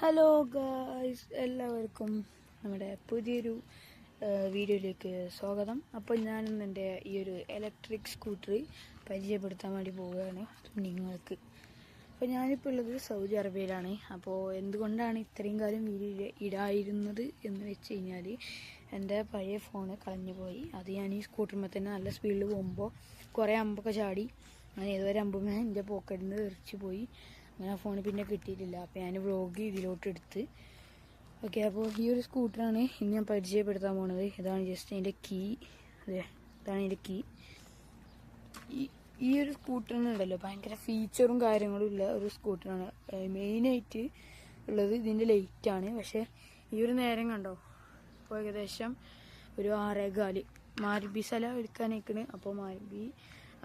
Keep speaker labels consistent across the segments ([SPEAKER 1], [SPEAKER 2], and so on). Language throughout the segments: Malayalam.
[SPEAKER 1] ഹലോ ഗായ്സ് എല്ലാവർക്കും നമ്മുടെ പുതിയൊരു വീഡിയോയിലേക്ക് സ്വാഗതം. അപ്പോൾ ഞാനിന്ന് എന്റെ ഈ ഒരു ഇലക്ട്രിക് സ്കൂട്ടർ പരിചയപ്പെടുത്താൻ വേണ്ടി പോവുകയാണ് നിങ്ങൾക്ക്. അപ്പോൾ ഞാനിപ്പോൾ ഉള്ളത് സൗദി അറേബ്യയിലാണ്. അപ്പോൾ എന്തുകൊണ്ടാണ് ഇത്രയും കാലം വീഡിയോ ഇടായിരുന്നത് എന്ന് വെച്ച് കഴിഞ്ഞാൽ എന്റെ പഴയ ഫോണ് കളഞ്ഞു പോയി. അത് ഞാൻ ഈ സ്കൂട്ടറുമ്പോൾ തന്നെ നല്ല സ്പീഡിൽ പോകുമ്പോൾ കുറേ അമ്പൊക്കെ ചാടി. അങ്ങനെ ഏതൊരു അമ്പുമേ എന്റെ പോക്കറ്റിൽ നിന്ന് തെറിച്ച് പോയി. അങ്ങനെ ആ ഫോൺ പിന്നെ കിട്ടിയിട്ടില്ല. അപ്പോൾ ഞാൻ വ്ളോഗ് ഇതിലോട്ട് എടുത്ത് ഓക്കെ അപ്പോൾ ഈ ഒരു സ്കൂട്ടറാണ് ഇന്ന് ഞാൻ പരിചയപ്പെടുത്താൻ പോണത്. ഇതാണ് ജസ്റ്റ് അതിന്റെ കീ അതെ ഇതാണ് അതിന്റെ കീ ഈ ഒരു സ്കൂട്ടറിനുണ്ടല്ലോ ഭയങ്കര ഫീച്ചറും കാര്യങ്ങളും ഉള്ള ഒരു സ്കൂട്ടറാണ് മെയിനായിട്ട് ഉള്ളത് ഇതിന്റെ ലൈറ്റാണ് പക്ഷേ ഈ ഒരു നേരം കണ്ടോ? ഇപ്പോൾ ഏകദേശം ഒരു ആറേകാൽ മാരുബി സ്ഥലം എടുക്കാൻ നിൽക്കുന്നത് അപ്പോൾ മാരുബി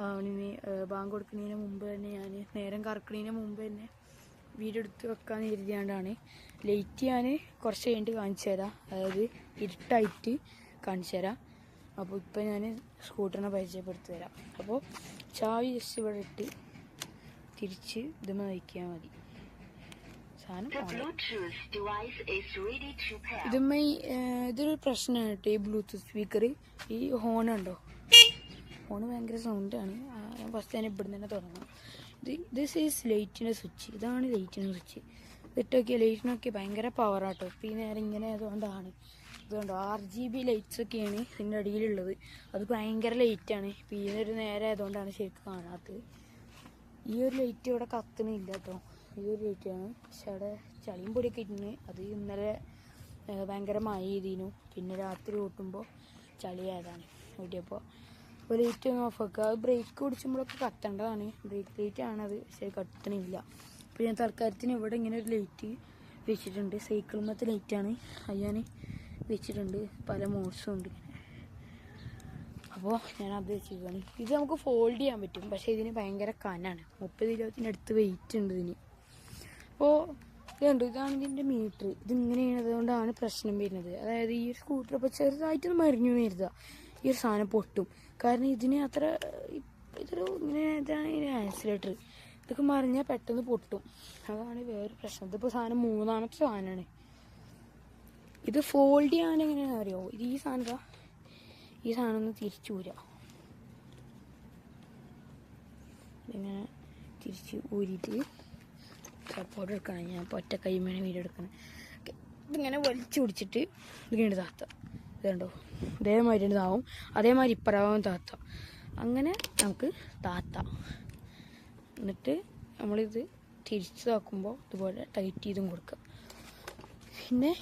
[SPEAKER 1] അവനിന് ബാങ്ക് കൊടുക്കുന്നതിന് മുമ്പ് തന്നെ ഞാൻ നേരം കറക്കുന്നതിന് മുമ്പ് തന്നെ വീഡിയോ എടുത്ത് വെക്കാന്ന് കരുതിയാണ്ടാണ്. ലൈറ്റ് ഞാൻ കുറച്ച് കഴിഞ്ഞിട്ട് കാണിച്ചു തരാം. അതായത് ഇരുട്ടായിട്ട് കാണിച്ചു തരാം. അപ്പോൾ ഇപ്പം ഞാൻ സ്കൂട്ടറിനെ പരിചയപ്പെടുത്തി തരാം. അപ്പോൾ ചാവി ജസ്റ്റ് ഇവിടെ ഇട്ട് തിരിച്ച് ഇതുമ്മ നയിക്കാൻ മതി. സാധനം. ഇതുമ്മ ഇതൊരു പ്രശ്നമാണ് കേട്ടോ ഈ ബ്ലൂടൂത്ത് സ്പീക്കർ ഈ ഹോൺ ഹോൺ ഭയങ്കര സൗണ്ടാണ് ഞാൻ ഫസ്റ്റ് തന്നെ ഇവിടുന്ന് തന്നെ തുടങ്ങാം ദിസ് ഈസ് ലൈറ്റിന്റെ സ്വിച്ച് ഇതാണ് ലൈറ്റിന്റെ സ്വിച്ച് ഇതിട്ടൊക്കെ ലൈറ്റിനൊക്കെ ഭയങ്കര പവറാട്ടോ ഇപ്പം ഈ നേരം ഇങ്ങനെ അതുകൊണ്ടാണ് ഇതുകൊണ്ട് ആർ ജി ബി ലൈറ്റ്സ് ഒക്കെയാണ് ഇതിന്റെ അടിയിലുള്ളത്. അത് ഭയങ്കര ലൈറ്റാണ് ഇപ്പം ഈ ഒരു നേരം ആയതുകൊണ്ടാണ് ശരിക്കും കാണാത്തത്. ഈ ഒരു ലൈറ്റ് ഇവിടെ കത്തുന്നില്ല കേട്ടോ. ഈ ഒരു ലൈറ്റാണ് പക്ഷെ അവിടെ ചളിയും പൊടിയൊക്കെ ഇട്ടിന്. അത് ഇന്നലെ ഭയങ്കര മഴ ചെയ്തിരുന്നു പിന്നെ രാത്രി ഓട്ടുമ്പോൾ ചളിയായതാണ് ഓടിയപ്പോൾ അപ്പോൾ ലൈറ്റ് ഒന്ന് ഓഫ് ആക്കുക അത് ബ്രേക്ക് പിടിച്ചുമ്പോഴൊക്കെ കത്തേണ്ടതാണ്. ബ്രേക്ക് ലൈറ്റ് ആണത്. പക്ഷേ കത്തണില്ല അപ്പോൾ ഞാൻ തൽക്കാലത്തിന് ഇവിടെ ഇങ്ങനെ ഒരു ലൈറ്റ് വെച്ചിട്ടുണ്ട്. സൈക്കിളുമത്തെ ലൈറ്റാണ് അത് ഞാൻ വെച്ചിട്ടുണ്ട്. പല മോഡ്സും ഉണ്ട്. അപ്പോൾ ഞാൻ അത് വെച്ചിരിക്കുകയാണ്. ഇത് നമുക്ക് ഫോൾഡ് ചെയ്യാൻ പറ്റും. പക്ഷേ ഇതിന് ഭയങ്കര കനാണ്. മുപ്പത് കിലോത്തിന്റെ അടുത്ത് വെയിറ്റ് ഉണ്ട് ഇതിന്. അപ്പോൾ ഇതുണ്ട്. ഇതാണ് ഇതിന്റെ മീറ്റർ ഇതിങ്ങനെ ചെയ്യണതുകൊണ്ടാണ് പ്രശ്നം വരുന്നത്. അതായത് ഈ സ്കൂട്ടർ ഇപ്പോൾ ചെറുതായിട്ടൊന്ന് മരിഞ്ഞു വരുക ഈ ഒരു സാധനം പൊട്ടും. കാരണം ഇതിന് അത്ര ഇതൊരു ഇങ്ങനെ ഇതാണ് ഇതിന് ആക്സിലേറ്റർ ഇതൊക്കെ മറിഞ്ഞാൽ പെട്ടെന്ന് പൊട്ടും. അതാണ് വേറൊരു പ്രശ്നം. ഇതിപ്പോൾ സാധനം മൂന്നാമത്തെ സാധനമാണ് ഇത് ഫോൾഡ് ചെയ്യാൻ എങ്ങനെയാണെന്ന് അറിയാമോ ഇത് ഈ സാധനം ഈ സാധനം ഒന്ന് തിരിച്ചു ഊരാ. ഇങ്ങനെ തിരിച്ച് ഊരിയിട്ട് സപ്പോർട്ട് എടുക്കണം. ഞാൻ ഇപ്പോൾ ഒറ്റ എടുക്കണം. ഓക്കേ. ഇതിങ്ങനെ വലിച്ചു പിടിച്ചിട്ട് ഇതിങ്ങനെ താത്ത ഇതുണ്ടോ ഇതേമാതിരി താവും അതേമാതിരി ഇപ്പറാവും താത്ത. അങ്ങനെ നമുക്ക് താത്ത. എന്നിട്ട് നമ്മളിത് തിരിച്ച് താക്കുമ്പോൾ ഇതുപോലെ ടൈറ്റ് ചെയ്തും കൊടുക്കുക പിന്നെ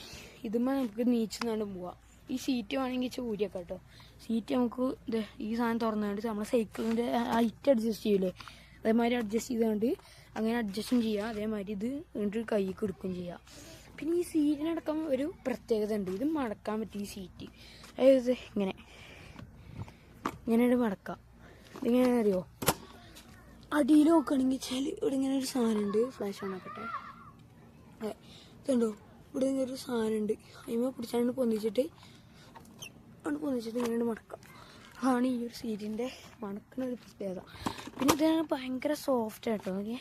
[SPEAKER 1] ഇതുമ്മേ നമുക്ക് നീച്ചുന്നാണ്ട് പോവാം. ഈ സീറ്റ് വേണമെങ്കിൽ ചൂരിയൊക്കെ കേട്ടോ സീറ്റ് നമുക്ക് ഇത് ഈ സാധനം തുറന്നുകൊണ്ട് നമ്മളെ സൈക്കിളിന്റെ ഹൈറ്റ് അഡ്ജസ്റ്റ് ചെയ്യൂലേ? അതേമാതിരി അഡ്ജസ്റ്റ് ചെയ്തുകൊണ്ട് അങ്ങനെ അഡ്ജസ്റ്റും ചെയ്യാം. അതേമാതിരി ഇത് എന്നിട്ട് കൈക്ക് എടുക്കുകയും ചെയ്യാം. പിന്നെ ഈ സീറ്റിനടക്കം ഒരു പ്രത്യേകത ഉണ്ട്. ഇത് മടക്കാൻ പറ്റും ഈ സീറ്റ് അതായത് ഇങ്ങനെ. ഇങ്ങനെ മടക്കാം. ഇതിങ്ങനെ അറിയോ അടിയിൽ നോക്കുകയാണെങ്കിൽ വെച്ചാൽ ഇവിടെ ഇങ്ങനെ ഒരു സാധനമുണ്ട്. ഫ്ലാഷ് ഓൺ ആക്കട്ടെ അതെ. ഇതുണ്ടോ? ഇവിടെ ഇങ്ങനെ ഒരു സാധനമുണ്ട്. അതിമ പിടിച്ചാണ്ട് പൊന്തിച്ചിട്ട് അവിടെ പൊന്തിച്ചിട്ട് ഇങ്ങനെ മടക്കാം. ആണ് ഈ ഒരു സീറ്റിന്റെ മണക്കുന്ന ഒരു പ്രത്യേകത. പിന്നെ ഇതാണ് ഭയങ്കര സോഫ്റ്റ് ആട്ടോ. ഓക്കെ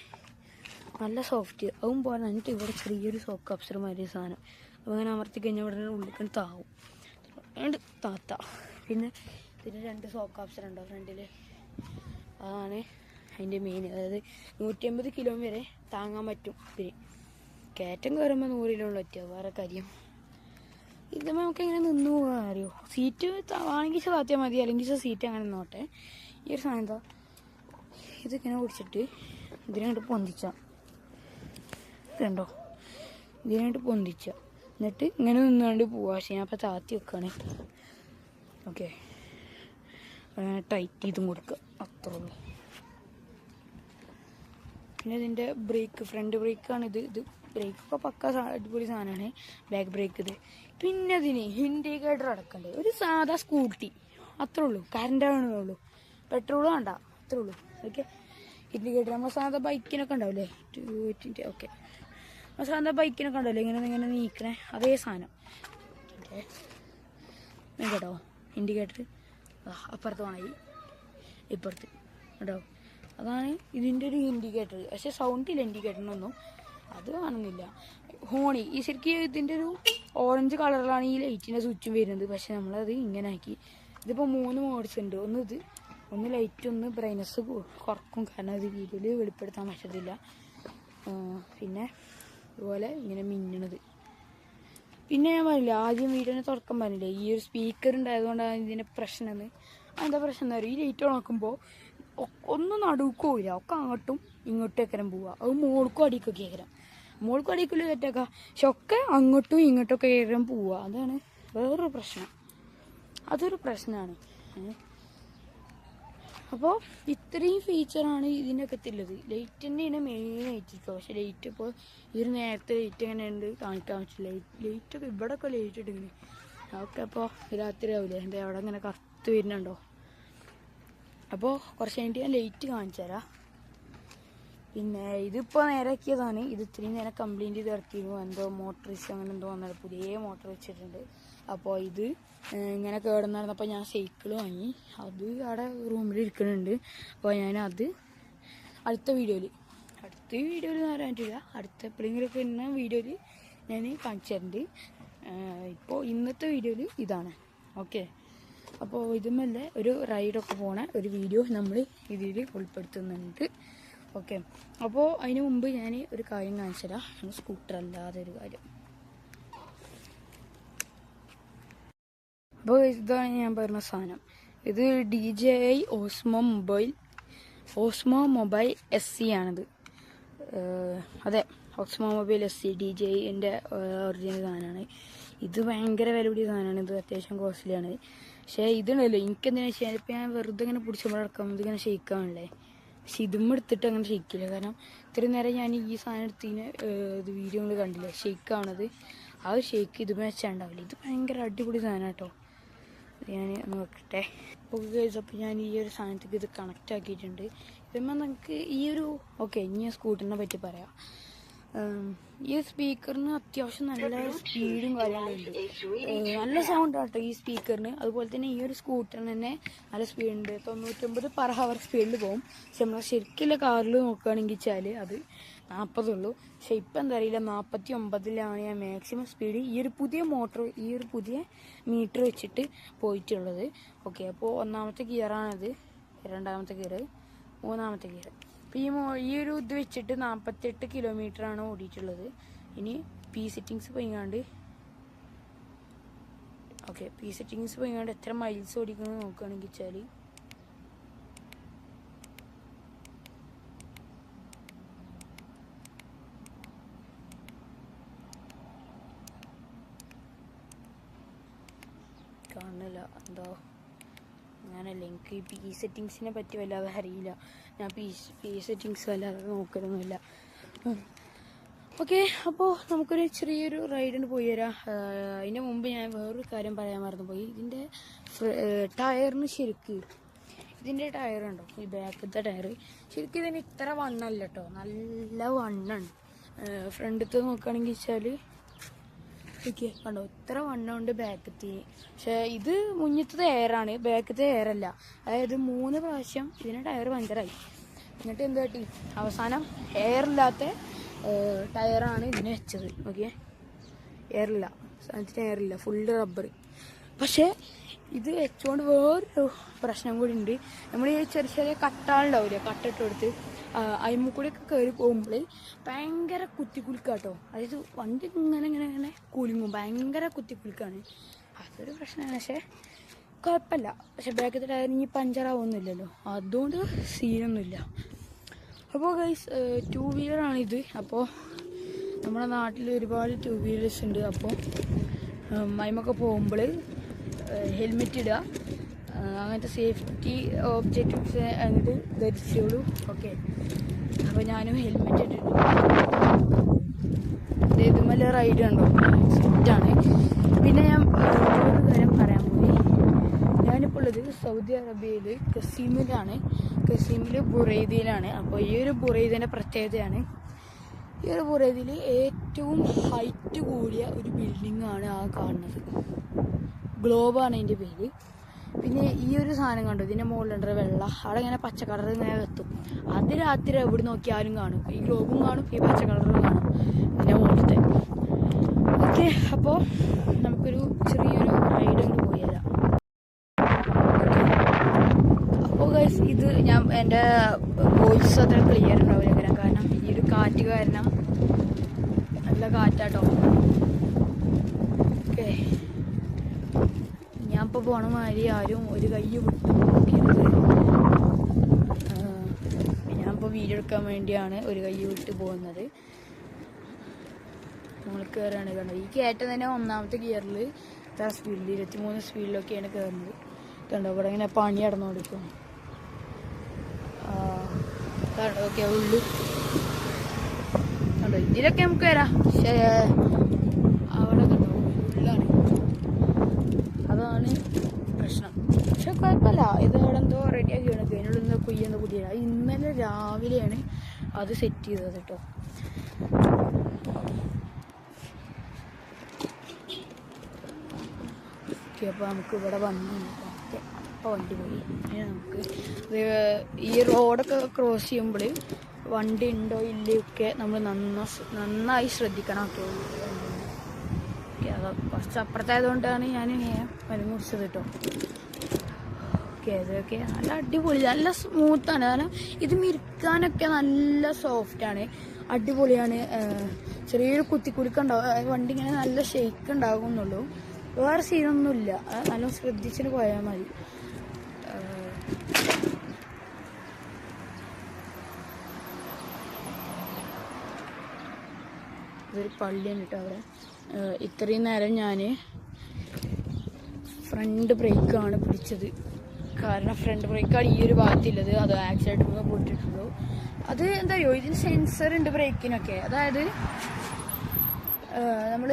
[SPEAKER 1] നല്ല സോഫ്റ്റ് അതും പോലെ എന്നിട്ട് ഇവിടെ ചെറിയൊരു സോക്ക് അപ്സർ മാതിരി സാധനം. അപ്പോൾ അങ്ങനെ അമർത്തി കഴിഞ്ഞാൽ ഇവിടെ ഉള്ളിൽ താവും. അതുകൊണ്ട് താത്ത. പിന്നെ ഇതിന് രണ്ട് സോക്ക് ഓപ്ഷൻ ഉണ്ടോ ഫ്രണ്ടിൽ അതാണ് അതിന്റെ മെയിൻ അതായത് നൂറ്റി അമ്പത് കിലോ വരെ താങ്ങാൻ പറ്റും. ഇതിന് കയറ്റം കയറുമ്പോൾ നൂറിലുള്ള ഒറ്റ വേറെ കാര്യം. ഇത് നമുക്ക് എങ്ങനെ നിന്ന് പോകാൻ അറിയോ? സീറ്റ് ആണെങ്കിൽ താത്തിയാൽ മതി. അല്ലെങ്കിൽ സീറ്റ് അങ്ങനെ നോട്ടെ ഈ ഒരു സാധനം എന്താ? ഇതിങ്ങനെ പിടിച്ചിട്ട് ഇതിനായിട്ട് പൊന്തിച്ച. ഇതുണ്ടോ ഇതിനായിട്ട് പൊന്തിച്ച. എന്നിട്ട് ഇങ്ങനെ നിന്നുകൊണ്ട് പോവാ. അപ്പോൾ താത്തി വെക്കുകയാണ് ഓക്കെ. ടൈറ്റ് ചെയ്തും കൊടുക്കുക അത്രേ ഉള്ളൂ. പിന്നെ ഇതിന്റെ ബ്രേക്ക് ഫ്രണ്ട് ബ്രേക്കാണ് ഇത്. ഇത് ബ്രേക്ക് ഒക്കെ പക്ക അടിപൊളി സാധനമാണ് ബാക്ക് ബ്രേക്ക് ഇത്. പിന്നെ അതിന് ഇൻഡിക്കേറ്റർ അടക്കണ്ടേ. ഒരു സാധാ സ്കൂട്ടി അത്രേ ഉള്ളൂ. കറണ്ട് ആണെന്നുള്ളൂ പെട്രോൾ വേണ്ട. അത്രേ ഉള്ളൂ. ഓക്കെ. ഇൻഡിക്കേറ്റർ നമ്മൾ സാധാ ബൈക്കിനൊക്കെ ഉണ്ടാവില്ലേ ടു ഓക്കെ നമ്മൾ സാധാ ബൈക്കിനെ കണ്ടല്ലോ? ഇങ്ങനെ ഇങ്ങനെ നീക്കണേ. അതേ സാധനം. കേട്ടോ. ഇൻഡിക്കേറ്റർ അപ്പുറത്ത് വേണമെങ്കിൽ ഇപ്പുറത്ത്. കേട്ടോ? അതാണ് ഇതിന്റെ ഒരു ഇൻഡിക്കേറ്റർ പക്ഷേ സൗണ്ടില്ല ഇൻഡിക്കേറ്ററിനൊന്നും അത് കാണുന്നില്ല. ഹോണി ഈ ശരിക്കും ഇതിന്റെ ഒരു ഓറഞ്ച് കളറിലാണ് ഈ ലൈറ്റിന്റെ സ്വിച്ചും വരുന്നത്. പക്ഷെ നമ്മളത് ഇങ്ങനെ ആക്കി. ഇതിപ്പോൾ മൂന്ന് മോഡ്സ് ഉണ്ട്. ഒന്ന് ഇത് ഒന്ന് ലൈറ്റ് ഒന്ന് ബ്രൈനസ് കുറക്കും. കാരണം അത് വീഡിയോയിൽ വെളിപ്പെടുത്താൻ പറ്റത്തില്ല. പിന്നെ ഇതുപോലെ ഇങ്ങനെ മിന്നണത്. പിന്നെ ഞാൻ പറഞ്ഞില്ല ആദ്യം വീഡിയോനെ തുറക്കാൻ പറഞ്ഞില്ലേ ഈ ഒരു സ്പീക്കർ ഉണ്ടായതുകൊണ്ടാണ് ഇതിന്റെ പ്രശ്നം എന്ന് എന്താ പ്രശ്നം എന്ന് പറയും ഈ ലൈറ്റ് ഉണക്കുമ്പോൾ ഒന്നും നടുക്കില്ല ഒക്കെ അങ്ങോട്ടും ഇങ്ങോട്ടും എക്കരം പോവുക അത് മോൾക്കും അടിക്കൊക്കെ കേൾക്കാം മോൾക്കും അടിക്കില്ല കേട്ടേക്കാം പക്ഷെ ഒക്കെ അങ്ങോട്ടും ഇങ്ങോട്ടും ഒക്കെ കയറാൻ പോവുക അതാണ് വേറൊരു പ്രശ്നം. അതൊരു പ്രശ്നമാണ്. അപ്പോൾ ഇത്രയും ഫീച്ചറാണ് ഇതിനൊക്കെ ഉള്ളത് ലൈറ്റ് തന്നെയാണ് മെയിൻ പക്ഷേ ലൈറ്റ് ഇപ്പോൾ ഇതിന് നേരത്തെ ലൈറ്റ് എങ്ങനെ ഉണ്ട് കാണിക്കാൻ പറ്റില്ല. ലൈറ്റ് ഒക്കെ ഇവിടെ ഒക്കെ ലൈറ്റ് ഇട്ടിങ്ങനെ. അതൊക്കെ അപ്പോൾ രാത്രി ആവില്ലേ എന്താ അവിടെ ഇങ്ങനെ കത്ത് വരുന്നുണ്ടോ? അപ്പോൾ കുറച്ച് കഴിഞ്ഞിട്ട് ഞാൻ ലൈറ്റ് കാണിച്ചു തരാം. പിന്നെ ഇതിപ്പോൾ നേരാക്കിയതാണ്. ഇത് ഇത്രയും നേരം കംപ്ലയിന്റ് ചെയ്ത് ഇറക്കിയിരുന്നു. എന്തോ മോട്ടർ വെച്ച് അങ്ങനെ എന്തോ വന്നത്. പുതിയ മോട്ടർ വെച്ചിട്ടുണ്ട്. അപ്പോൾ ഇത് ഇങ്ങനെ കേടുന്ന അപ്പോൾ ഞാൻ സൈക്കിൾ വാങ്ങി. അത് അവിടെ റൂമിൽ ഇരിക്കുന്നുണ്ട് അപ്പോൾ ഞാൻ അത് അടുത്ത വീഡിയോയിൽ അടുത്ത വീഡിയോയിൽ എന്ന് പറയാൻ പറ്റില്ല അടുത്ത എപ്പോഴെങ്കിലുമൊക്കെ ഇന്ന വീഡിയോയിൽ ഞാൻ കാണിച്ചു തരുന്നുണ്ട് ഇപ്പോൾ ഇന്നത്തെ വീഡിയോയിൽ ഇതാണ്. ഓക്കെ. അപ്പോൾ ഇതുമല്ലേ ഒരു റൈഡൊക്കെ പോണ ഒരു വീഡിയോ നമ്മൾ ഇതിൽ ഉൾപ്പെടുത്തുന്നുണ്ട്. ഓക്കെ. അപ്പോൾ അതിന് മുമ്പ് ഞാൻ ഒരു കാര്യം കാണിച്ചു തരാം സ്കൂട്ടർ അല്ലാതെ ഒരു കാര്യം. അപ്പോൾ ഇതാണ് ഞാൻ പറഞ്ഞ സാധനം. ഇത് D J I Osmo mobile Osmo mobile S C ആണിത്. അതെ Osmo mobile S C D J ഐന്റെ ഒറിജിനൽ സാധനമാണ്. ഇത് ഭയങ്കര വില കൂടിയ സാധനമാണ്. ഇത് അത്യാവശ്യം കോസ്റ്റ്ലിയാണ്. പക്ഷേ ഇതുണ്ടല്ലോ എനിക്കെന്താണെന്ന് വെച്ചാൽ ഇപ്പം ഞാൻ വെറുതെ ഇങ്ങനെ പിടിച്ചപ്പോഴടക്കം ഇതിങ്ങനെ ഷെയ്ക്കാണല്ലേ. പക്ഷെ ഇതും എടുത്തിട്ട് അങ്ങനെ ഷെയ്ക്കില്ല. കാരണം ഇത്രയും നേരം ഞാൻ ഈ സാധനം എടുത്തതിന് ഇത് വീഡിയോ കണ്ടില്ല? ഷെയ്ക്കാണത്. ആ ഷെയ്ക്ക് വെച്ചാൽ ഉണ്ടാവില്ല. ഇത് ഭയങ്കര അടിപൊളി സാധനം കേട്ടോ ഞാൻ നോക്കട്ടെ ഓക്കെ ഗൈസ് ഞാൻ ഈ ഒരു സാധനത്തേക്ക് ഇത് കണക്റ്റ് ആക്കിയിട്ടുണ്ട്. ഇതുമ്പോൾ നമുക്ക് ഈ ഒരു ഓക്കെ ഇനി സ്കൂട്ടറിനെ പറ്റി പറയാം. ഈ സ്പീക്കറിന് അത്യാവശ്യം നല്ല സ്പീഡും കാര്യങ്ങളുണ്ട് നല്ല സൗണ്ട് ആട്ടോ ഈ സ്പീക്കറിന് അതുപോലെ തന്നെ ഈ ഒരു സ്കൂട്ടറിന് തന്നെ നല്ല സ്പീഡുണ്ട് തൊണ്ണൂറ്റൊമ്പത് പെർ ഹവർ സ്പീഡിൽ പോകും പക്ഷെ നമ്മൾ ശരിക്കുള്ള കാറിൽ നോക്കുകയാണെങ്കിൽ വെച്ചാൽ അത് നാൽപ്പതുള്ളൂ പക്ഷെ ഇപ്പം എന്താ അറിയില്ല നാൽപ്പത്തി ഒമ്പതിലാണ് ഞാൻ മാക്സിമം സ്പീഡ് ഈ ഒരു പുതിയ മോട്ടോർ ഈ ഒരു പുതിയ മീറ്റർ വെച്ചിട്ട് പോയിട്ടുള്ളത്. ഓക്കെ അപ്പോൾ ഒന്നാമത്തെ ഗിയറാണിത് രണ്ടാമത്തെ ഗിയർ മൂന്നാമത്തെ ഗിയർ അപ്പോൾ ഈ ഈ ഒരു ഇത് വെച്ചിട്ട് നാൽപ്പത്തെട്ട് കിലോമീറ്റർ ആണ് ഓടിയിട്ടുള്ളത്. ഇനി പി സെറ്റിങ്സ് പോയിങ്ങാണ്ട് ഓക്കെ പി സെറ്റിങ്സ് പോയിങ്ങാണ്ട് എത്ര മൈൽസ് ഓടിക്കുന്നത് നോക്കുകയാണെങ്കിൽ വെച്ചാൽ എന്തോ? അങ്ങനല്ല എനിക്ക് ഈ പി സെറ്റിങ്സിനെ പറ്റി വല്ലാതെ അറിയില്ല. ഞാൻ പി പി സെറ്റിങ്സ് വല്ലാതെ നോക്കലൊന്നുമില്ല. ഓക്കെ അപ്പോൾ നമുക്കൊരു ചെറിയൊരു റൈഡിന് പോയി തരാം അതിന്റെ മുമ്പ് ഞാൻ വേറൊരു കാര്യം പറയാൻ മറന്നു പോയി ഇതിന്റെ ടയറിന് ശരിക്ക് ഇതിന്റെ ടയറുണ്ടോ ഈ ബാക്കിലത്തെ ടയർ. ശരിക്കും ഇതിന് ഇത്ര വണ്ണല്ല കേട്ടോ. നല്ല വണ്ണാണ്. ഫ്രണ്ടിൽ നോക്കുകയാണെങ്കിൽ വെച്ചാൽ കണ്ടോ? ഇത്ര വണ്ണമുണ്ട് ബാക്കറ്റ് പക്ഷെ ഇത് മുന്നിത്തത് എയറാണ് ബാക്കത്തെ എയറല്ല അതായത് മൂന്ന് പ്രാവശ്യം ഇതിന് ടയർ പഞ്ചറായി. എന്നിട്ട് എന്ത് പറ്റി? അവസാനം എയറില്ലാത്ത ടയറാണ് ഇതിന് വെച്ചത്. ഓക്കെ എയറില്ല സാധനത്തിന് എയറില്ല ഫുള്ള് റബ്ബർ പക്ഷേ ഇത് വെച്ചുകൊണ്ട് വേറൊരു പ്രശ്നം കൂടി ഉണ്ട്. നമ്മൾ ഈ ചെറിയ ചെറിയ കട്ടാളുണ്ടാവില്ല കട്ടിട്ട് കൊടുത്ത്. അതിമ്മ കൂടെ ഒക്കെ കയറി പോകുമ്പോൾ ഭയങ്കര കുത്തിക്കുലുക്കാട്ടോ. അതായത് വണ്ടി ഇങ്ങനെ ഇങ്ങനെ ഇങ്ങനെ കുലുങ്ങും. ഭയങ്കര കുത്തിക്കുലുക്കാണ്. അതൊരു പ്രശ്നമാണ് പക്ഷേ കുഴപ്പമില്ല. പക്ഷെ ബാക്കത്തെ ടയർ ഇനി പഞ്ചറാവൊന്നുമില്ലല്ലോ. അതുകൊണ്ട് സീനൊന്നുമില്ല. അപ്പോൾ ഗൈസ് വീലറാണ് വീലറാണിത് അപ്പോൾ നമ്മുടെ നാട്ടിൽ ഒരുപാട് ടു വീലേഴ്സ് ഉണ്ട് അപ്പോൾ മൈമൊക്കെ പോകുമ്പോൾ ഹെൽമെറ്റ് ഇടുക. അങ്ങനത്തെ സേഫ്റ്റി ഒബ്ജക്റ്റീവ്സ് അങ്ങോട്ട് ധരിച്ചോളൂ. ഓക്കെ അപ്പോൾ ഞാനും ഹെൽമെറ്റ് ഇട്ടിട്ടുണ്ട്. ഇതുമല്ല റൈഡ് ഉണ്ടോ സ്വിഫ്റ്റാണ് പിന്നെ ഞാൻ ഒരു കാര്യം പറയാൻ പോയി ഞാനിപ്പോൾ ഉള്ളത് സൗദി അറേബ്യയിൽ കസീമിലാണ്. കസീമിൽ ബുറൈദയിലാണ് അപ്പോൾ ഈ ഒരു ബുറൈദിന്റെ പ്രത്യേകതയാണ്. ഈ ഒരു ബുറൈദിൽ ഏറ്റവും ഹൈറ്റ് കൂടിയ ഒരു ബിൽഡിംഗ് ആണ് ആ കാണുന്നത്. ഗ്ലോബാണ് അതിന്റെ പേര്. പിന്നെ ഈ ഒരു സാധനം കണ്ടു? ഇതിന്റെ മുകളിലുണ്ട് വെള്ള. അവിടെ ഇങ്ങനെ പച്ച ഇങ്ങനെ എത്തും അത് രാത്രി എവിടെ നോക്കിയാലും കാണും. ഈ ഗ്ലോബും കാണും ഈ പച്ച കാണും. ഇതിന്റെ മുകളിലത്തെ. ഓക്കെ അപ്പോൾ നമുക്കൊരു ചെറിയൊരു റൈഡ് കൊണ്ട് പോയി തരാം. അപ്പോൾ ഗൈസ് ഇത് ഞാൻ എന്റെ വോയിസ് അത്ര ക്ലിയർ ഉണ്ടാവില്ല. കാരണം ഈ ഒരു കാറ്റ് കാരണം നല്ല കാറ്റാട്ടോ ഓക്കെ ഞാൻ ഇപ്പോൾ പോണ മാതിരി ആരും ഒരു കൈ വിട്ടു ഞാനിപ്പോൾ വീഡിയോ എടുക്കാൻ വേണ്ടിയാണ് ഒരു കൈ വിട്ട് പോകുന്നത്. നമ്മൾ കയറാണ് കണ്ടത്. ഈ കയറ്റം തന്നെ ഒന്നാമത്തെ ഗിയറിൽ ഇത്ര സ്പീഡിൽ ഇരുപത്തിമൂന്ന് സ്പീഡിലൊക്കെയാണ് കയറുന്നത് കണ്ടോ ഇവിടെ ഇങ്ങനെ പണി നടന്നുകൊടുക്കും കണ്ടോ ഓക്കെ ഉള്ളു. കണ്ടോ ഇതിലൊക്കെ നമുക്ക് വരാം. പക്ഷേ അവിടെ കണ്ടോ ഉള്ളാണ് അതാണ് പ്രശ്നം പക്ഷെ കുഴപ്പമില്ല ഇത് അവിടെ എന്തോ റെഡിയാക്കി വേണം അതിനുള്ള കുയ്യെന്തോ ഇന്നലെ രാവിലെയാണ് അത് സെറ്റ് ചെയ്തത് കേട്ടോ. ഓക്കെ അപ്പോൾ നമുക്ക് ഇവിടെ വന്നു വണ്ടി പോയി. നമുക്ക് ഈ റോഡൊക്കെ ക്രോസ് ചെയ്യുമ്പോൾ വണ്ടി ഉണ്ടോ ഇല്ലയോ ഒക്കെ നമ്മൾ നന്ന നന്നായി ശ്രദ്ധിക്കണം ഓക്കെ ഓക്കെ അത് അപ്പുറത്തായതുകൊണ്ടാണ് ഞാൻ മരുന്ന് കുറിച്ചത് കേട്ടോ. ഓക്കെ അതൊക്കെ നല്ല അടിപൊളി നല്ല സ്മൂത്താണ് കാരണം ഇത് മിരിക്കാനൊക്കെ നല്ല സോഫ്റ്റാണ് അടിപൊളിയാണ്. ചെറിയൊരു കുത്തിക്കുലുക്കുണ്ടാവും വണ്ടി ഇങ്ങനെ നല്ല ഷെയ്ക്ക് ഉണ്ടാകുന്നുള്ളൂ വേറെ സീനൊന്നുമില്ല അത് നല്ല ശ്രദ്ധിച്ചിട്ട് പോയാൽ മതി. ഇതൊരു പള്ളിയാണ് കേട്ടോ അവിടെ. ഇത്രയും നേരം ഞാൻ ഫ്രണ്ട് ബ്രേക്കാണ് പിടിച്ചത്. കാരണം ഫ്രണ്ട് ബ്രേക്കാണ് ഈ ഒരു ഭാഗത്തുള്ളത് അത് ആക്സിഡന്റ് പൊട്ടിട്ടുള്ളൂ അത് എന്താ പറയുക ഇതിന് സെൻസർ ഉണ്ട് ബ്രേക്കിനൊക്കെ അതായത് നമ്മൾ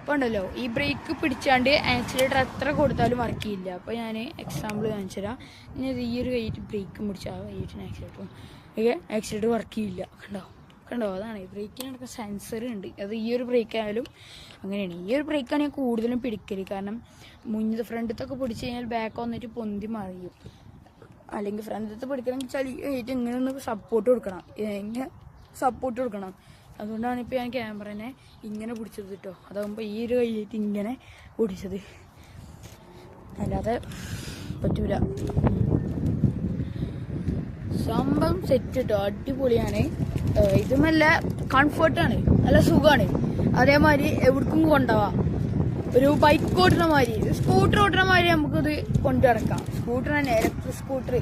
[SPEAKER 1] ഇപ്പോൾ ഉണ്ടല്ലോ ഈ ബ്രേക്ക് പിടിച്ചാണ്ട് ആക്സിലേറ്റർ എത്ര കൊടുത്താലും വർക്ക് ചെയ്യില്ല. അപ്പോൾ ഞാൻ എക്സാമ്പിൾ കാണിച്ചു തരാം. ഞാൻ ഈ ഒരു കൈയിട്ട് ബ്രേക്കും പിടിച്ചാൽ കൈയിട്ടിന് ആക്സിലേറ്ററും ഓക്കെ ആക്സിലേറ്റർ വർക്ക് ചെയ്യില്ല. കണ്ടോ? കണ്ടോ അതാണ്. ഈ ബ്രേക്കിനൊക്കെ സെൻസർ ഉണ്ട്. അത് ഈ ഒരു ബ്രേക്ക് ആയാലും അങ്ങനെയാണ്. ഈ ഒരു ബ്രേക്കാണ് ഞാൻ കൂടുതലും പിടിക്കൽ. കാരണം മുന്നിൽ ഫ്രണ്ടത്തൊക്കെ പിടിച്ച് കഴിഞ്ഞാൽ ബാക്ക് വന്നിട്ട് പൊന്തി മറിയും. അല്ലെങ്കിൽ ഫ്രണ്ടത്ത് പിടിക്കണമെങ്കിൽ ചളി ആയിട്ട് ഇങ്ങനെ ഒന്ന് സപ്പോർട്ട് കൊടുക്കണം. ഇങ്ങനെ സപ്പോർട്ട് കൊടുക്കണം. അതുകൊണ്ടാണ് ഇപ്പോൾ ഞാൻ ക്യാമറനെ ഇങ്ങനെ പിടിച്ചത് കേട്ടോ അതാകുമ്പോൾ ഈ ഒരു കൈയായിട്ട് ഇങ്ങനെ പിടിച്ചത്. അല്ലാതെ പറ്റൂല. സംഭവം സെറ്റ് കേട്ടോ അടിപൊളിയാണ്. ഇത് നല്ല കംഫർട്ടാണ് നല്ല സുഖമാണ് അതേമാതിരി എവിടേക്കും കൊണ്ടുപോവാം. ഒരു ബൈക്ക് ഓടുന്ന മാതിരി. സ്കൂട്ടർ ഓടുന്ന മാതിരി നമുക്കിത് കൊണ്ടു നടക്കാം. സ്കൂട്ടർ തന്നെ ഇലക്ട്രിക് സ്കൂട്ടർ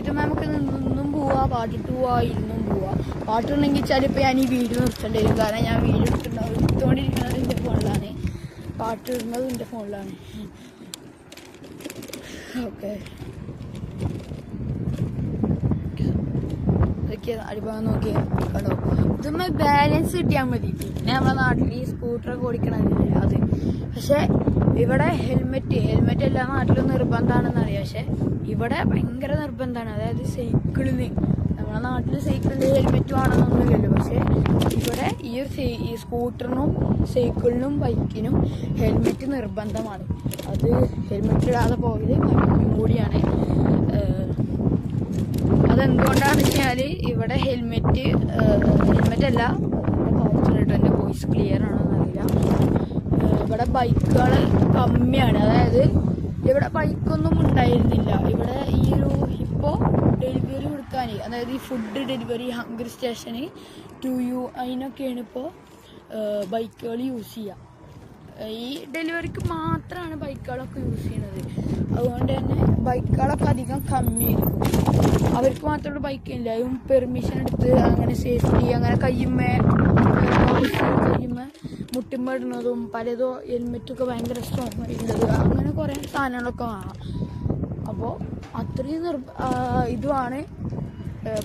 [SPEAKER 1] ഇത് നമുക്ക് നിന്നും പോവാ പാട്ടിട്ട് പോവാ ഇരുന്നും പോവാ. പാട്ടുണ്ടെങ്കിൽ ചിലപ്പോൾ ഞാൻ ഈ വീഡിയോ നിർത്തേണ്ടി വരും. കാരണം ഞാൻ വീഡിയോ എടുത്തുകൊണ്ടിരിക്കുന്നത് എന്റെ ഫോണിലാണ്. പാട്ട് ഇടുന്നത് എന്റെ ഫോണിലാണ്. ഓക്കെ. ഇതൊക്കെ അടിഭാഗം നോക്കി. കേട്ടോ ഇതുമ്മ ബാലൻസ് കിട്ടിയാൽ മതി. പിന്നെ നമ്മുടെ നാട്ടിൽ ഈ സ്കൂട്ടറൊക്കെ ഓടിക്കണമെന്നില്ലേ അത്. പക്ഷെ ഇവിടെ ഹെൽമെറ്റ് ഹെൽമെറ്റ് എല്ലാ നാട്ടിലും നിർബന്ധമാണെന്ന് അറിയാം പക്ഷെ ഇവിടെ ഭയങ്കര നിർബന്ധമാണ് അതായത് സൈക്കിളിന് നമ്മുടെ നാട്ടിൽ സൈക്കിളിന് ഹെൽമെറ്റ് വേണമെന്നൊന്നുമില്ലല്ലോ. പക്ഷെ ഇവിടെ ഈ ഒരു ഈ സ്കൂട്ടറിനും സൈക്കിളിനും ബൈക്കിനും ഹെൽമെറ്റ് നിർബന്ധമാണ്. അത് ഹെൽമെറ്റ് ഇടാതെ ഭയങ്കര കൂടിയാണ്. അതെന്തുകൊണ്ടാണെന്ന് വെച്ചാൽ ഇവിടെ ഹെൽമെറ്റ് ഹെൽമെറ്റ് അല്ല കാണിച്ചിട്ടുണ്ട് എന്റെ വോയിസ് ക്ലിയർ ആണോ എന്നറിയില്ല. ഇവിടെ ബൈക്കുകൾ കമ്മിയാണ്. അതായത് ഇവിടെ ബൈക്കൊന്നും ഉണ്ടായിരുന്നില്ല. ഇവിടെ ഈ ഒരു ഇപ്പോൾ ഡെലിവറി കൊടുക്കാൻ അതായത് ഈ ഫുഡ് ഡെലിവറി ഹങ്കർ സ്റ്റേഷന് ടു യു അതിനൊക്കെയാണ് ഇപ്പോൾ ബൈക്കുകൾ യൂസ് ചെയ്യുക ഈ ഡെലിവറിക്ക് മാത്രമാണ് ബൈക്കുകളൊക്കെ യൂസ് ചെയ്യുന്നത്. അതുകൊണ്ട് തന്നെ ബൈക്കുകളൊക്കെ അധികം കമ്മിയായിരിക്കും അവർക്ക് മാത്രമുള്ള ബൈക്ക് ഇല്ല. അതും പെർമിഷൻ എടുത്ത് അങ്ങനെ സേഫ്റ്റി അങ്ങനെ കയ്യുമ്മേ കയ്യുമ്മ മുട്ടുമ്മ ഇടുന്നതും പലതോ ഹെൽമെറ്റൊക്കെ ഭയങ്കര സ്ട്രോങ് ഇല്ലത് അങ്ങനെ കുറേ സാധനങ്ങളൊക്കെ വാങ്ങാം. അപ്പോൾ അത്രയും നിർബ ഇതുമാണ്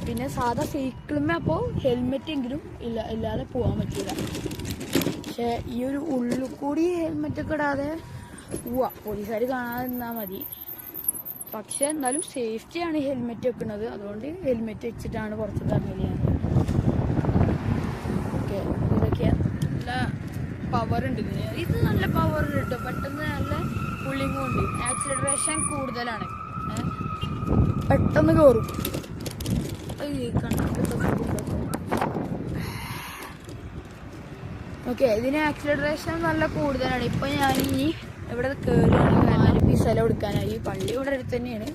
[SPEAKER 1] പിന്നെ സാധാ സൈക്കിളുമേ അപ്പോൾ ഹെൽമെറ്റ് എങ്കിലും ഇല്ല ഇല്ലാതെ പോകാൻ പറ്റില്ല പക്ഷെ ഈ ഒരു ഉള്ളിൽ കൂടി ഹെൽമെറ്റ് ഒക്കെ ഇടാതെ പോവാ. പോലീസുകാർ കാണാതെ നിന്നാൽ മതി. പക്ഷെ എന്നാലും സേഫ്റ്റിയാണ് ഹെൽമെറ്റ് വെക്കുന്നത്. അതുകൊണ്ട് ഹെൽമെറ്റ് വെച്ചിട്ടാണ് പുറത്ത് തന്നെയാണ് ഓക്കെ ഇതൊക്കെ നല്ല പവർ ഉണ്ട് ഇതിന്. ഇത് നല്ല പവർ ഉണ്ട് കേട്ടോ. പെട്ടെന്ന് നല്ല പുള്ളിങ്ങും ഉണ്ട്. ആക്സിലറേഷൻ കൂടുതലാണ്. പെട്ടെന്ന് കയറും ഓക്കെ ഇതിന് ആക്സിലറേഷൻ നല്ല കൂടുതലാണ്. ഇപ്പൊ ഞാൻ ഇനി നാല് പീസ് സ്ഥലം എടുക്കാനായി. പള്ളി ഇവിടെ അടുത്ത് തന്നെയാണ്.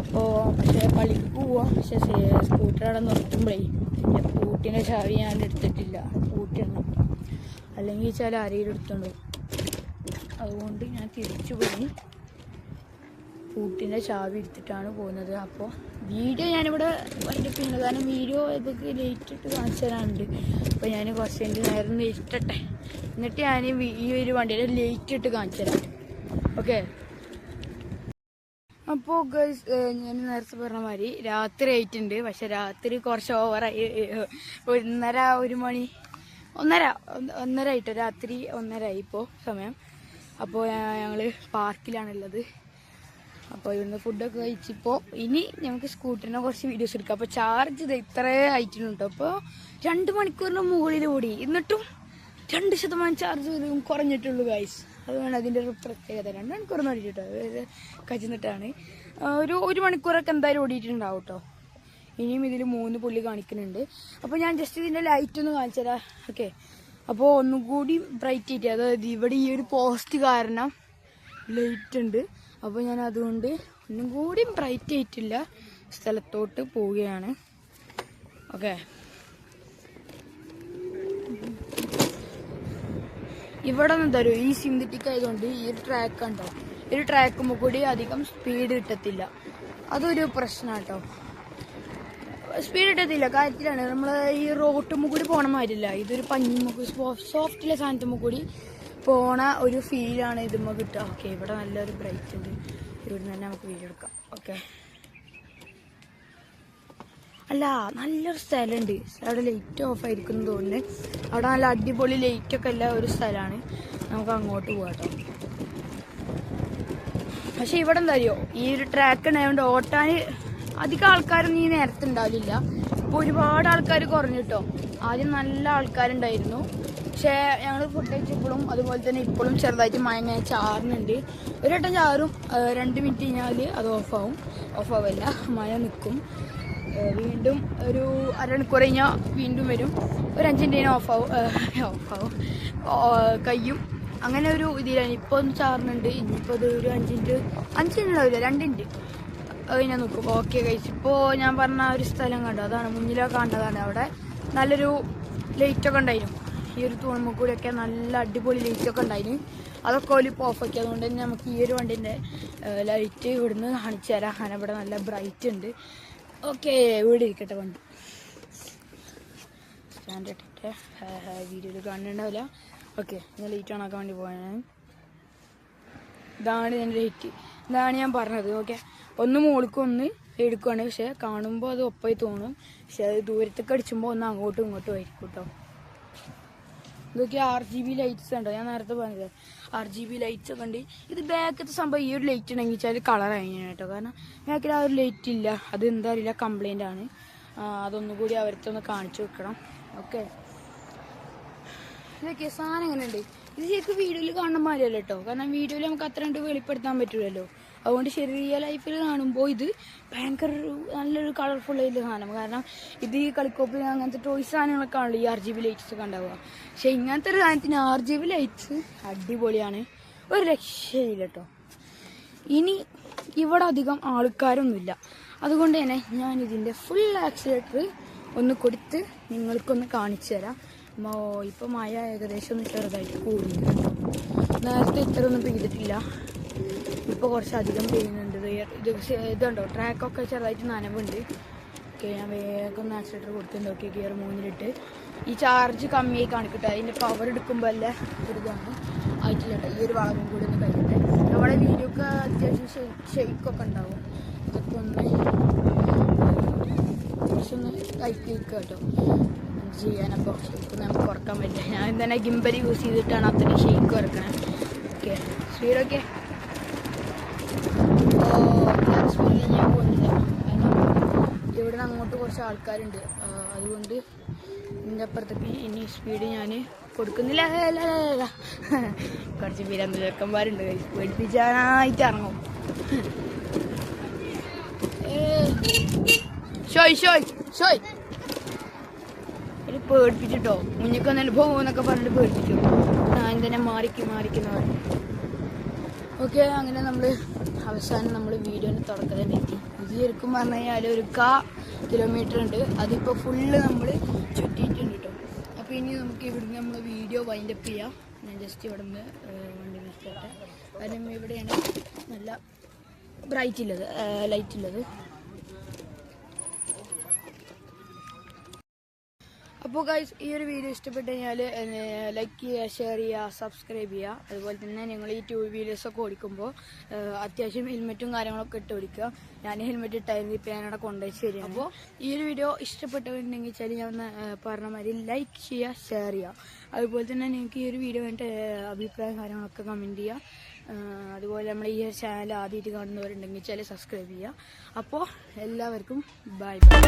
[SPEAKER 1] അപ്പോൾ പക്ഷേ പള്ളിക്ക് പോവാം. പക്ഷേ സ്കൂട്ടർ അവിടെ നിർത്തുമ്പോഴേ എന്റെ പൂട്ടിന്റെ ചാവി ഞാൻ എടുത്തിട്ടില്ല. പൂട്ടിടണം അല്ലെങ്കിൽ ചില ആരെയും എടുത്തുണ്ട്? അതുകൊണ്ട് ഞാൻ തിരിച്ചു പോയി. പൂട്ടിന്റെ ചാവി എടുത്തിട്ടാണ് പോകുന്നത്. അപ്പോൾ വീഡിയോ ഞാനിവിടെ വണ്ടി പിന്നെ കാരണം വീഡിയോ ഇതൊക്കെ ലേറ്റ് ഇട്ട് കാണിച്ചു തരാനുണ്ട് അപ്പോൾ ഞാൻ കുറച്ച് എന്റെ നേരം ഇഷ്ടട്ടെ എന്നിട്ട് ഞാൻ ഈ ഒരു വണ്ടിയുടെ ലേറ്റ് ഇട്ട് കാണിച്ചു തരാം ഓക്കെ. അപ്പോൾ ഗൈസ് ഞാൻ നേരത്തെ പറഞ്ഞ മാതിരി രാത്രി ആയിട്ടുണ്ട്. പക്ഷെ രാത്രി കുറച്ച് ഓവറായി ഒന്നര ഒരു മണി ഒന്നര ഒന്ന് ഒന്നര ആയിട്ടോ? രാത്രി ഒന്നര ആയി ഇപ്പോൾ സമയം. അപ്പോൾ ഞങ്ങൾ പാർക്കിലാണുള്ളത്. അപ്പോൾ ഇവിടുന്ന് ഫുഡൊക്കെ കഴിച്ചിപ്പോൾ ഇനി ഞങ്ങൾക്ക് സ്കൂട്ടറിനെ കുറച്ച് വീഡിയോസ് എടുക്കാം. അപ്പോൾ ചാർജ് ഇത് ഇത്രേ ആയിട്ടുണ്ട് അപ്പോൾ രണ്ട് മണിക്കൂറിന് മുകളിൽ ഓടി. എന്നിട്ടും രണ്ട് ശതമാനം ചാർജ് കുറഞ്ഞിട്ടുള്ളൂ ഗൈസ് അതാണ് അതിന്റെ ഒരു പ്രത്യേകത. രണ്ട് മണിക്കൂർ ഓടിയിട്ടോ കച്ചിന്നിട്ടാണ് ഒരു ഒരു മണിക്കൂറൊക്കെ എന്തായാലും ഓടിയിട്ടുണ്ടാവും കേട്ടോ ഇനിയും ഇതിൽ മൂന്ന് പുള്ളി കാണിക്കുന്നുണ്ട്. അപ്പോൾ ഞാൻ ജസ്റ്റ് ഇതിന്റെ ലൈറ്റ് ഒന്ന് കാണിച്ചു തരാം. ഓക്കെ. അപ്പോൾ ഒന്നും കൂടി ബ്രൈറ്റ് ആയിട്ട് അതായത് ഇവിടെ ഈ ഒരു പോസ്റ്റ് കാരണം ലൈറ്റ് ഉണ്ട്. അപ്പോൾ ഞാൻ അതുകൊണ്ട് ഒന്നും കൂടി ബ്രൈറ്റ് ആയിട്ടില്ല. സ്ഥലത്തോട്ട് പോവുകയാണ്. ഓക്കെ. ഇവിടെ നിന്ന് തരും. ഈ സിന്തറ്റിക് ആയതുകൊണ്ട് ഈ ഒരു ട്രാക്ക് ഉണ്ടോ ഒരു ട്രാക്കുമ്പോൾ കൂടി അധികം സ്പീഡ് കിട്ടത്തില്ല. അതൊരു പ്രശ്നം കേട്ടോ സ്പീഡ് കിട്ടത്തില്ല. കാര്യത്തിലാണ് നമ്മൾ ഈ റോട്ടുമ്പോൾ കൂടി പോകണ മാതിരില്ല. ഇതൊരു പഞ്ഞിമുക്ക് സോഫ്റ്റിലെ സാധനത്തുമ്പോൾ കൂടി പോണ ഒരു ഫീലാണ് ഇതുമ്പോൾ കിട്ടുക. ഓക്കെ ഇവിടെ നല്ലൊരു ബ്രൈറ്റ് ഉണ്ട്. ഇവിടെ തന്നെ നമുക്ക് വീഡിയോ എടുക്കാം. ഓക്കെ അല്ല നല്ലൊരു സ്ഥലമുണ്ട്. അവിടെ ലൈറ്റ് ഓഫ് ആയിരിക്കും എന്ന് തോന്നുന്നു. അവിടെ നല്ല അടിപൊളി ലൈറ്റ് ഒക്കെ ഉള്ള ഒരു സ്ഥലമാണ്. നമുക്ക് അങ്ങോട്ട് പോകാം പക്ഷെ ഇവിടെ എന്താ അറിയോ? ഈ ഒരു ട്രാക്ക് ഉണ്ടായതുകൊണ്ട് ഓട്ടാൻ അധികം ആൾക്കാരൊന്നും ഈ നേരത്തെ ഉണ്ടാവില്ല. ഇപ്പൊ ഒരുപാട് ആൾക്കാർ കുറഞ്ഞു കേട്ടോ. ആദ്യം നല്ല ആൾക്കാരുണ്ടായിരുന്നു. പക്ഷേ ഞങ്ങൾ ഫുഡ് കഴിച്ചപ്പോഴും അതുപോലെ തന്നെ ഇപ്പോഴും ചെറുതായിട്ട് ചാറിനുണ്ട് ചാറുന്നുണ്ട്. ഒരു വട്ടം ചാറും. രണ്ട് മിനിറ്റ് കഴിഞ്ഞാൽ അത് ഓഫാവും ഓഫാവല്ല മഴ നിൽക്കും വീണ്ടും ഒരു അരമണിക്കൂർ കഴിഞ്ഞാൽ വീണ്ടും വരും. ഒരു അഞ്ചിന്റെ ഓഫ് ആവും. കയ്യും അങ്ങനെ ഒരു ഇതിലാണ്. ഇപ്പോൾ ഒന്ന് ചാറുന്നുണ്ട്. ഇനിയിപ്പോൾ അത് ഒരു അഞ്ചിന്റെ അഞ്ചിനുണ്ടാവില്ല രണ്ടിന്റെ. അത് ഞാൻ നോക്കും. ഓക്കെ കഴിച്ചു ഇപ്പോൾ ഞാൻ പറഞ്ഞ ഒരു സ്ഥലം കണ്ടു? അതാണ് മുന്നിലൊക്കെ കണ്ടതാണ് അവിടെ. നല്ലൊരു ലൈറ്റൊക്കെ ഉണ്ടായിരുന്നു. ഈ ഒരു തൂണുമ്പോൾ നല്ല അടിപൊളി ലൈറ്റൊക്കെ ഉണ്ടായിരുന്നു. അതൊക്കെ ഇപ്പോൾ ഓഫാക്കി അതുകൊണ്ട് തന്നെ നമുക്ക് ഈ ഒരു വണ്ടിന്റെ ലൈറ്റ് ഇവിടുന്ന് കാണിച്ചു തരാം. ഇവിടെ നല്ല ബ്രൈറ്റ് ഉണ്ട്. ഓക്കെ ഇവിടെ ഇരിക്കട്ടെ വണ്ടി. സ്റ്റാൻഡ് ഇട്ടിട്ട് വീഡിയോയിൽ കാണുന്നുണ്ടാവില്ല. ഓക്കെ ഞാൻ ലൈറ്റ് ഓണാക്കാൻ വേണ്ടി പോയാണ് ഇതാണ് എന്റെ ലൈറ്റ് ഇതാണ് ഞാൻ പറഞ്ഞത് ഓക്കെ. ഒന്ന് മുകൾക്ക് ഒന്ന് എടുക്കുവാണ് പക്ഷെ കാണുമ്പോൾ അത് ഒപ്പായി തോന്നും. പക്ഷെ അത് ദൂരത്തേക്ക് അടിച്ചുമ്പോൾ ഒന്ന് അങ്ങോട്ടും ഇങ്ങോട്ടും ആയിരിക്കും കേട്ടോ ഇതൊക്കെ ആർ ജി ബി ലൈറ്റ്സ് ഉണ്ടോ? ഞാൻ നേരത്തെ പറഞ്ഞത് ആർ ജി ബി ലൈറ്റ്സ് ഒക്കെ ഉണ്ട്. ഇത് ബാക്കത്തെ സംഭവം ഈ ഒരു ലൈറ്റ് ഉണ്ടെങ്കിൽ വെച്ചാൽ കളർ അങ്ങനെയാണ് കേട്ടോ. കാരണം ബാക്കിൽ ആ ഒരു ലൈറ്റ് ഇല്ല. അത് എന്താ അറിയില്ല. കംപ്ലൈന്റ് ആണ്. അതൊന്നും കൂടി അവരത്തൊന്ന് കാണിച്ചു വെക്കണം ഓക്കെ ഇതൊക്കെ സാധനം എങ്ങനെയുണ്ട്? ഇത് ശരിക്കും വീഡിയോയിൽ കാണുന്ന മാതിരിയല്ലോ കേട്ടോ. കാരണം വീഡിയോയിൽ നമുക്ക് അത്ര കണ്ട് വെളിപ്പെടുത്താൻ പറ്റില്ലല്ലോ അതുകൊണ്ട് റിയൽ ലൈഫിൽ കാണുമ്പോൾ ഇത് ഭയങ്കര നല്ലൊരു കളർഫുൾ ആയിട്ടുള്ള സാധനം. കാരണം ഇത് ഈ കളിക്കോപ്പിൽ അങ്ങനത്തെ ടോയ്സ് സാധനങ്ങളൊക്കെ ആണല്ലോ ഈ ആർ ജി ബി ലൈറ്റ്സ് ഒക്കെ ഉണ്ടാവുക. പക്ഷെ ഇങ്ങനത്തെ ഒരു സാധനത്തിന് ആർ ജി ബി ലൈറ്റ്സ് അടിപൊളിയാണ്. ഒരു രക്ഷയില്ല കേട്ടോ ഇനി ഇവിടെ അധികം ആൾക്കാരൊന്നുമില്ല. അതുകൊണ്ട് തന്നെ ഞാൻ ഇതിന്റെ ഫുൾ ആക്സിലേറ്റർ ഒന്ന് കൊടുത്ത് നിങ്ങൾക്കൊന്ന് കാണിച്ചു തരാം. മോ ഇപ്പം മഴ ഏകദേശം ഒന്ന് ചെറുതായിട്ട് കൂടിയിട്ടുണ്ട് നേരത്തെ ഇത്ര ഒന്നും പെയ്തിട്ടില്ല. ഇപ്പോൾ കുറച്ചധികം പെയ്യുന്നുണ്ട് ഇത് ഇതുണ്ടോ? ട്രാക്കൊക്കെ ചെറുതായിട്ട് നനവുണ്ട്. ഓക്കെ ഞാൻ വേഗം ആക്സിലേറ്റർ കൊടുത്തിട്ടുണ്ട് ഓക്കെ ഗിയർ മൂന്നിലിട്ട്. ഈ ചാർജ് കമ്മിയായി കാണിക്കട്ടെ? അതിന്റെ പവർ എടുക്കുമ്പോൾ അല്ല ഒരിതാണ്. ഇതാണ് ആയിട്ടില്ല ഈ ഒരു വളവും കൂടി ഒന്ന് കഴിക്കട്ടെ നമ്മുടെ വീഡിയോ ഒക്കെ അത്യാവശ്യം ഷെയ്ക്കൊക്കെ ഉണ്ടാവും. ഇതൊക്കെ ഒന്ന് കുറച്ചൊന്ന് കൈക്ക് കേട്ടോ. ചെയ്യാനപ്പോൾ ഷെയ്ക്ക് നമുക്ക് കുറയ്ക്കാൻ പറ്റില്ല ഞാൻ തന്നെ ഗിംബൽ യൂസ് ചെയ്തിട്ടാണ് അത്രയും ഷെയ്ക്ക് കുറക്കണേ ഓക്കെ സ്പീഡൊക്കെ പോകുന്നില്ല ഇവിടെ അങ്ങോട്ട് കുറച്ച് ആൾക്കാരുണ്ട്. അതുകൊണ്ട് ഇതിന്റെ അപ്പുറത്തേക്ക് ഇനി സ്പീഡ് ഞാൻ കൊടുക്കുന്നില്ല. കുറച്ച് പേരന്ന് ചെക്കന്മാരുണ്ട്. പേടിപ്പിച്ചാനായിട്ട് ഇറങ്ങും. പേടിപ്പിച്ചിട്ടോ? മുന്നേക്ക് വന്നാൽ പോകുമെന്നൊക്കെ പറഞ്ഞിട്ട് പേടിപ്പിച്ചു ഞാൻ തന്നെ മാറിക്ക് മാറിക്കുന്നവർ ഓക്കെ അങ്ങനെ നമ്മൾ അവസാനം നമ്മൾ വീഡിയോന് തുടക്കത്തിൽ എത്തി. ഇത് ശരിക്കും പറഞ്ഞു കഴിഞ്ഞാൽ ഒരു കാ കിലോമീറ്റർ ഉണ്ട്. അതിപ്പോൾ ഫുള്ള് നമ്മൾ ചുറ്റിയിട്ടുണ്ട് കേട്ടോ അപ്പോൾ ഇനി നമുക്ക് ഇവിടുന്ന് നമ്മൾ വീഡിയോ വൈൻഡപ്പ് ചെയ്യാം. ഞാൻ ജസ്റ്റ് ഇവിടെ നിന്ന് വണ്ടി നിർത്തട്ടെ കാരണം ഇവിടെയാണ് നല്ല ബ്രൈറ്റ് ഉള്ളത് ലൈറ്റ് ഉള്ളത്. അപ്പോൾ ഗൈസ് ഈ ഒരു വീഡിയോ ഇഷ്ടപ്പെട്ട് കഴിഞ്ഞാൽ ലൈക്ക് ചെയ്യുക ഷെയർ ചെയ്യുക സബ്സ്ക്രൈബ് ചെയ്യുക. അതുപോലെ തന്നെ നിങ്ങൾ ഈ ടൂ വീലേഴ്സൊക്കെ ഓടിക്കുമ്പോൾ അത്യാവശ്യം ഹെൽമെറ്റും കാര്യങ്ങളൊക്കെ ഇട്ട് ഓടിക്കുക. ഞാൻ ഹെൽമെറ്റ് ഇട്ടായിരുന്നു ഇപ്പം ഞാനവിടെ കൊണ്ടുപോയി തരിക അപ്പോൾ ഈ ഒരു വീഡിയോ ഇഷ്ടപ്പെട്ടിട്ടുണ്ടെങ്കിൽ വെച്ചാൽ ഞാൻ ഒന്ന് പറഞ്ഞ മാതിരി ലൈക്ക് ചെയ്യുക ഷെയർ ചെയ്യുക. അതുപോലെ തന്നെ നിങ്ങൾക്ക് ഈ ഒരു വീഡിയോ വേണ്ട അഭിപ്രായം കാര്യങ്ങളൊക്കെ കമന്റ് ചെയ്യുക. അതുപോലെ നമ്മൾ ഈ ഒരു ചാനൽ ആദ്യമായിട്ട് കാണുന്നവരുണ്ടെങ്കിൽ വെച്ചാൽ സബ്സ്ക്രൈബ് ചെയ്യുക. അപ്പോൾ എല്ലാവർക്കും ബൈ ബൈ